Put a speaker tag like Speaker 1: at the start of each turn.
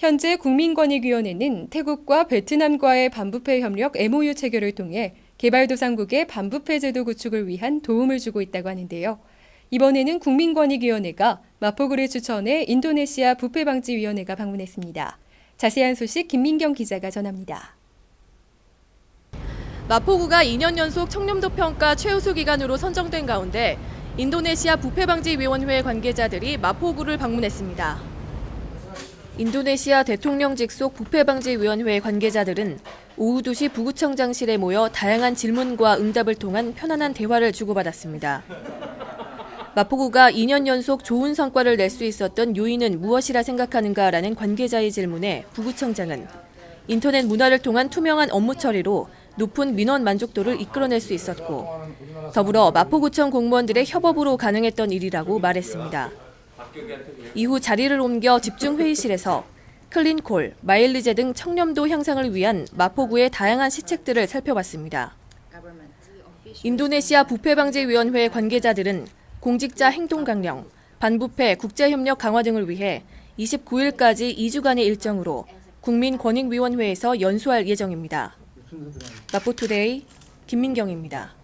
Speaker 1: 현재 국민권익위원회는 태국과 베트남과의 반부패 협력 MOU 체결을 통해 개발도상국의 반부패 제도 구축을 위한 도움을 주고 있다고 하는데요. 이번에는 국민권익위원회가 마포구를 추천해 인도네시아 부패방지위원회가 방문했습니다. 자세한 소식 김민경 기자가 전합니다.
Speaker 2: 마포구가 2년 연속 청렴도 평가 최우수 기관으로 선정된 가운데 인도네시아 부패방지위원회 관계자들이 마포구를 방문했습니다. 인도네시아 대통령 직속 부패방지위원회 관계자들은 오후 2시 부구청장실에 모여 다양한 질문과 응답을 통한 편안한 대화를 주고받았습니다. 마포구가 2년 연속 좋은 성과를 낼 수 있었던 요인은 무엇이라 생각하는가라는 관계자의 질문에 부구청장은 인터넷 문화를 통한 투명한 업무 처리로 높은 민원 만족도를 이끌어낼 수 있었고 더불어 마포구청 공무원들의 협업으로 가능했던 일이라고 말했습니다. 이후 자리를 옮겨 집중 회의실에서 클린콜, 마일리제 등 청렴도 향상을 위한 마포구의 다양한 시책들을 살펴봤습니다. 인도네시아 부패방지위원회 관계자들은 공직자 행동 강령, 반부패 국제협력 강화 등을 위해 29일까지 2주간의 일정으로 국민권익위원회에서 연수할 예정입니다. 마포투데이 김민경입니다.